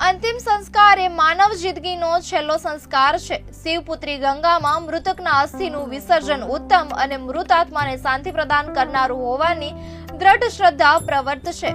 અંતિમ સંસ્કાર એ માનવ જિંદગીનો છેલ્લો સંસ્કાર છે. શિવપુત્રી ગંગામાં મૃતકના અસ્થિનું વિસર્જન ઉત્તમ અને મૃત આત્માને શાંતિ પ્રદાન કરનારું હોવાની દ્રઢ શ્રદ્ધા પ્રવર્ત છે.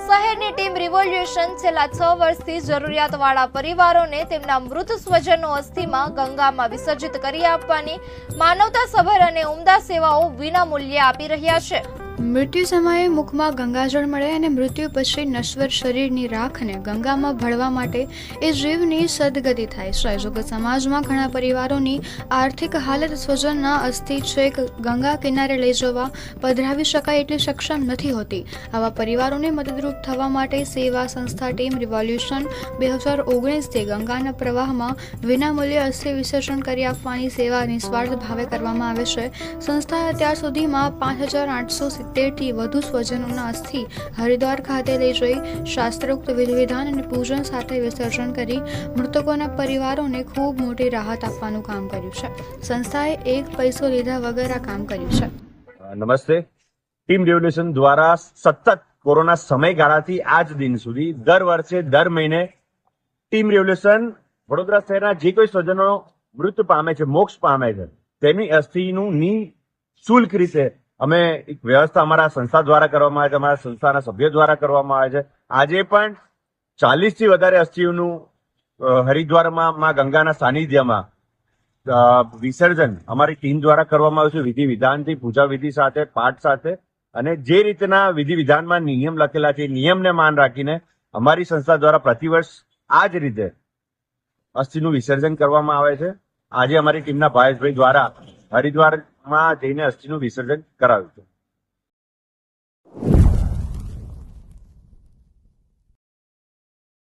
શહેરની ટીમ રિવોલ્યુશન છેલ્લા છ વર્ષથી જરૂરિયાતવાળા પરિવારોને તેમના મૃત સ્વજનો અસ્થિમાં ગંગામાં વિસર્જિત કરી આપવાની માનવતાસભર અને ઉમદા સેવાઓ વિનામૂલ્યે આપી રહ્યા છે. મૃત્યુ સમયે મુખમાં ગંગાજળ મળે અને મૃત્યુ પછી નશ્વર શરીરની રાખને ગંગામાં ભળવા માટે એ જીવની સદગતિ થાય. જોકે સમાજમાં ઘણા પરિવારોની આર્થિક હાલત સ્વજનના અસ્થિ છેક ગંગા કિનારે લઈ જવા પધરાવી શકાય એટલી સક્ષમ નથી હોતી. આવા પરિવારોને મદદરૂપ થવા માટે સેવા સંસ્થા ટીમ રિવોલ્યુશન બે હજાર ઓગણીસથી ગંગાના પ્રવાહમાં વિનામૂલ્યે અસ્થિ વિસર્જન કરી આપવાની સેવા નિસ્વાર્થ ભાવે કરવામાં આવે છે. સંસ્થાએ અત્યાર સુધીમાં પાંચ હજાર આઠસો સિત્તેરથી વધુ સ્વજનોના અસ્થિ હરિદ્વાર ખાતે લઈ જઈ શાસ્ત્રોક્ત વિધિવિધાન અને પૂજન સાથે વિસર્જન કરી મૃતકોના પરિવારોને ખૂબ મોટી રાહત આપવાનું કામ કર્યું છે. સંસ્થાએ એક પૈસો લીધા વગર આ કામ કર્યું છે. નમસ્તે. ટીમ રેવલ્યુશન દ્વારા સતત કોરોના સમયગાળાથી આજ દિન સુધી દર વર્ષે દર મહિને ટીમ રેવલ્યુશન વડોદરા શહેરના જે કોઈ સ્વજનો મૃત પામે છે, મોક્ષ પામે છે, તેની અસ્થિનું ની શુલ્ક રીતે અમે એક વ્યવસ્થા અમારા સંસ્થા દ્વારા કરવામાં આવે છે, અમારા સંસ્થાના સભ્યો દ્વારા કરવામાં આવે છે. આજે પણ ચાલીસથી વધારે અસ્થિઓનું હરિદ્વારમાં માં ગંગાના સાનિધ્યમાં વિસર્જન અમારી ટીમ દ્વારા કરવામાં આવ્યું છે. વિધિ વિધાનથી, પૂજા વિધિ સાથે, પાઠ સાથે અને જે રીતના વિધિ વિધાનમાં નિયમ લખેલા છે નિયમને માન રાખીને અમારી સંસ્થા દ્વારા પ્રતિવર્ષ આ જ રીતે અસ્થિનું વિસર્જન કરવામાં આવે છે. આજે અમારી ટીમના ભાવેશભાઈ દ્વારા હરિદ્વારમાં જઈને અસ્થિનું વિસર્જન કરાવ્યું છે